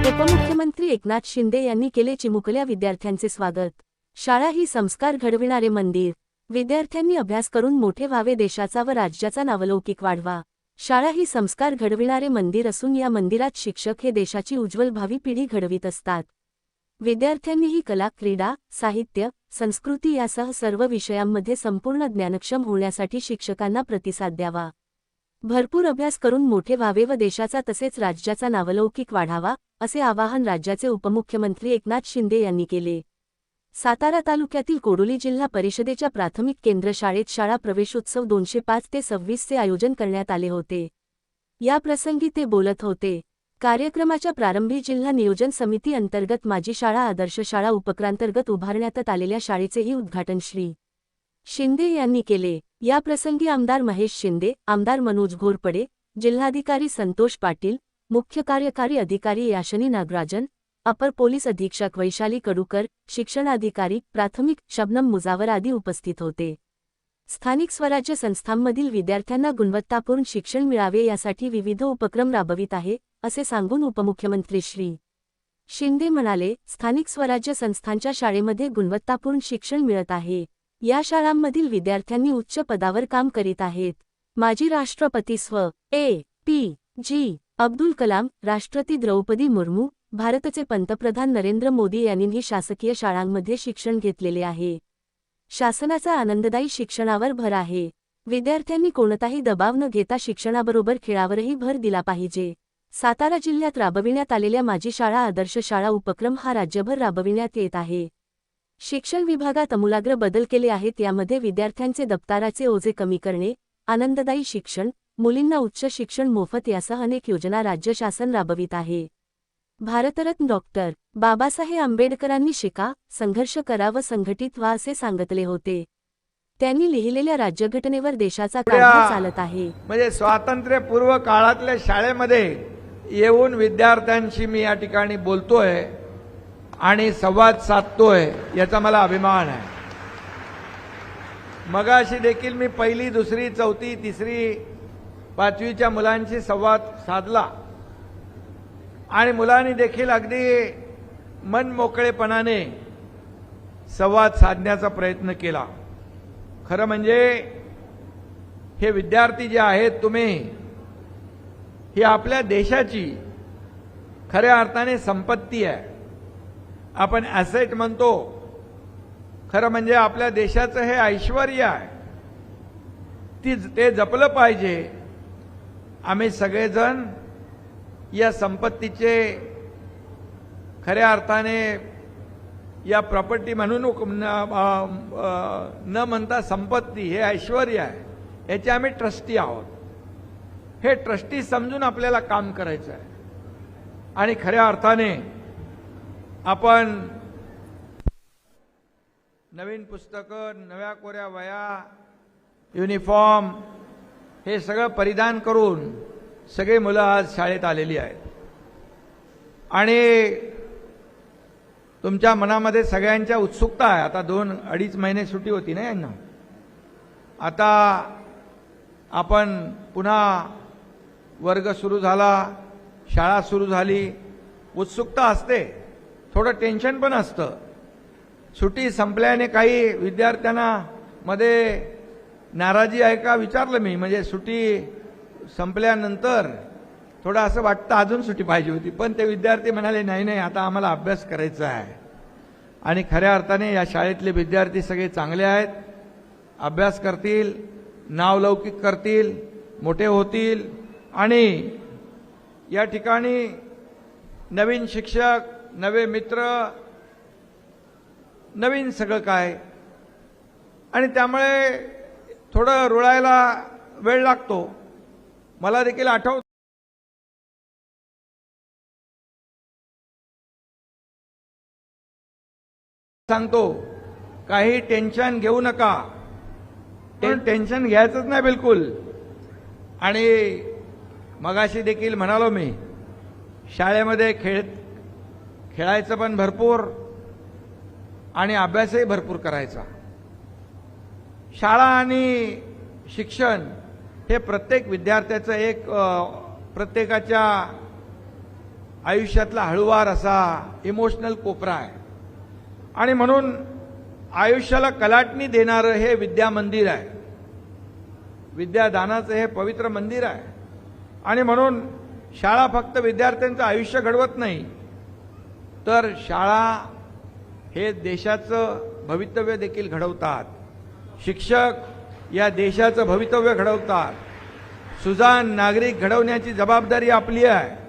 उपमुख्यमंत्री एकनाथ शिंदे यांनी केले चिमुकल्या विद्यार्थ्यांचे स्वागत. शाळा ही संस्कार घडविणारे मंदिर. विद्यार्थ्यांनी अभ्यास करून मोठे व्हावे देशाचा व राज्याचा नावलौकिक वाढवा. शाळा ही संस्कार घडविणारे मंदिर असून या मंदिरात शिक्षक हे देशाची उज्ज्वल भावी पिढी घडवीत असतात. विद्यार्थ्यांनीही कला क्रीडा साहित्य संस्कृती यासह सर्व विषयांमध्ये संपूर्ण ज्ञानक्षम होण्यासाठी शिक्षकांना प्रतिसाद द्यावा. भरपूर अभ्यास करून मोठे व्हावे व देशाचा तसेच राज्याचा नावलौकिक वाढावा असे आवाहन राज्याचे उपमुख्यमंत्री एकनाथ शिंदे यांनी केले. सातारा तालुक्यातील कोडोली जिल्हा परिषदेच्या प्राथमिक केंद्र शाळेत शाळा प्रवेशोत्सव दोनशे पाच ते सव्वीसचे आयोजन करण्यात आले होते. या प्रसंगी ते बोलत होते. कार्यक्रमाच्या प्रारंभी जिल्हा नियोजन समिती अंतर्गत माझी शाळा आदर्श शाळा उपक्रांतर्गत उभारण्यात आलेल्या शाळेचेही उद्घाटन श्री. शिंदे यांनी केले. या प्रसंगी आमदार महेश शिंदे आमदार मनोज घोरपडे जिल्हाधिकारी संतोष पाटील मुख्य कार्यकारी अधिकारी याशनी नागराजन अपर पोलीस अधीक्षक वैशाली कडूकर शिक्षणाधिकारी प्राथमिक शबनम मुजावर आदी उपस्थित होते. स्थानिक स्वराज्य संस्थांमधील विद्यार्थ्यांना गुणवत्तापूर्ण शिक्षण मिळावे यासाठी विविध उपक्रम राबवित आहे असे सांगून उपमुख्यमंत्री श्री. शिंदे म्हणाले स्थानिक स्वराज्य संस्थांच्या शाळेमध्ये गुणवत्तापूर्ण शिक्षण मिळत आहे. या शाळांमधील विद्यार्थ्यांनी उच्च पदावर काम करीत आहेत. माजी राष्ट्रपती स्व. A. P. J. Abdul Kalam राष्ट्रपती द्रौपदी मुर्मू भारतचे पंतप्रधान नरेंद्र मोदी यांनीही शासकीय शाळांमध्ये शिक्षण घेतलेले आहे. शासनाचा आनंददायी शिक्षणावर भर आहे. विद्यार्थ्यांनी कोणताही दबाव न घेता शिक्षणाबरोबर खेळावरही भर दिला पाहिजे. सातारा जिल्ह्यात राबविण्यात आलेल्या माझी शाळा आदर्श शाळा उपक्रम हा राज्यभर राबविण्यात येत आहे. शिक्षण विभागात अमूलाग्र बदल केले आहेत यामध्ये विद्यार्थ्यांचे दप्ताराचे ओझे कमी करणे आनंददायी शिक्षण मुलींना उच्च शिक्षण मोफत यासह अनेक योजना राज्य शासन राबवित आहे. भारतरत्न डॉक्टर बाबासाहेब आंबेडकरांनी शिका संघर्ष करा व संघटित व्हा असे सांगितले होते. त्यांनी लिहिलेल्या राज्यघटनेवर देशाचा कारभार चालत आहे. म्हणजे स्वातंत्र्यपूर्व काळातल्या शाळेमध्ये येऊन विद्यार्थ्यांशी मी या ठिकाणी बोलतोय आणि संवाद साधतोय याचा मला अभिमान आहे. मगाशी देखील मी पहिली दुसरी चौथी तिसरी पाचवीच्या मुलांशी संवाद साधला. आणि मुलांनी देखील अगदी मन मोकळेपणाने संवाद साधण्याचा प्रयत्न केला. खरं म्हणजे हे विद्यार्थी जे आहेत तुम्ही ही आपल्या देशाची खऱ्या अर्थाने संपत्ती आहे. आपण ॲसेट म्हणतो. खरं म्हणजे आपल्या देशाचं हे ऐश्वर आहे. ती ते जपलं पाहिजे. आम्ही सगळेजण या संपत्तीचे खऱ्या अर्थाने या प्रॉपर्टी म्हणून न म्हणता संपत्ती हे ऐश्वर आहे याचे आम्ही ट्रस्टी आहोत. हे ट्रस्टी समजून आपल्याला काम करायचं आहे. आणि खऱ्या अर्थाने आपण नवीन पुस्तकं नव्या कोऱ्या वया युनिफॉर्म हे सगळं परिधान करून सगळे मुलं आज शाळेत आलेली आहेत. आणि तुमच्या मनामध्ये सगळ्यांच्या उत्सुकता आहे. आता दोन अडीच महिने सुट्टी होती ना यांना? आता आपण पुन्हा वर्ग सुरू झाला शाळा सुरू झाली उत्सुकता असते. थोडं टेन्शन पण असतं. सुट्टी संपल्याने काही विद्यार्थ्यांना मध्ये नाराजी आहे का? विचारलं मी. म्हणजे सुट्टी संपल्यानंतर थोडं असं वाटतं अजून सुट्टी पाहिजे होती. पण ते विद्यार्थी म्हणाले नाही नाही आता आम्हाला अभ्यास करायचा आहे. आणि खऱ्या अर्थाने या शाळेतले विद्यार्थी सगळे चांगले आहेत. अभ्यास करतील नावलौकिक करतील मोठे होतील. आणि या ठिकाणी नवीन शिक्षक नवे मित्र नवीन सगळं काय? आणि त्यामुळे थोडं रुळायला वेळ लागतो. मला देखील आठवत सांगतो काही टेन्शन घेऊ नका. ते टेन्शन घ्यायचंच नाही बिलकुल. आणि मगाशी देखील म्हणालो मी शाळेमध्ये खेळ खेळायचं पण भरपूर आणि अभ्यासही भरपूर करायचा. शाळा आणि शिक्षण हे प्रत्येक विद्यार्थ्याचं एक प्रत्येकाच्या आयुष्यातला हळुवार असा इमोशनल कोपरा आहे. आणि म्हणून आयुष्याला कलाटणी देणारं हे विद्या मंदिर आहे. विद्यादानाचं हे पवित्र मंदिर आहे. आणि म्हणून शाळा फक्त विद्यार्थ्यांचं आयुष्य घडवत नाही तर शाळा हे देशाचं भवितव्य देखील घडवतात. शिक्षक या देशाचं भवितव्य घडवतात. सुजाण नागरिक घडवण्याची जबाबदारी आपली आहे.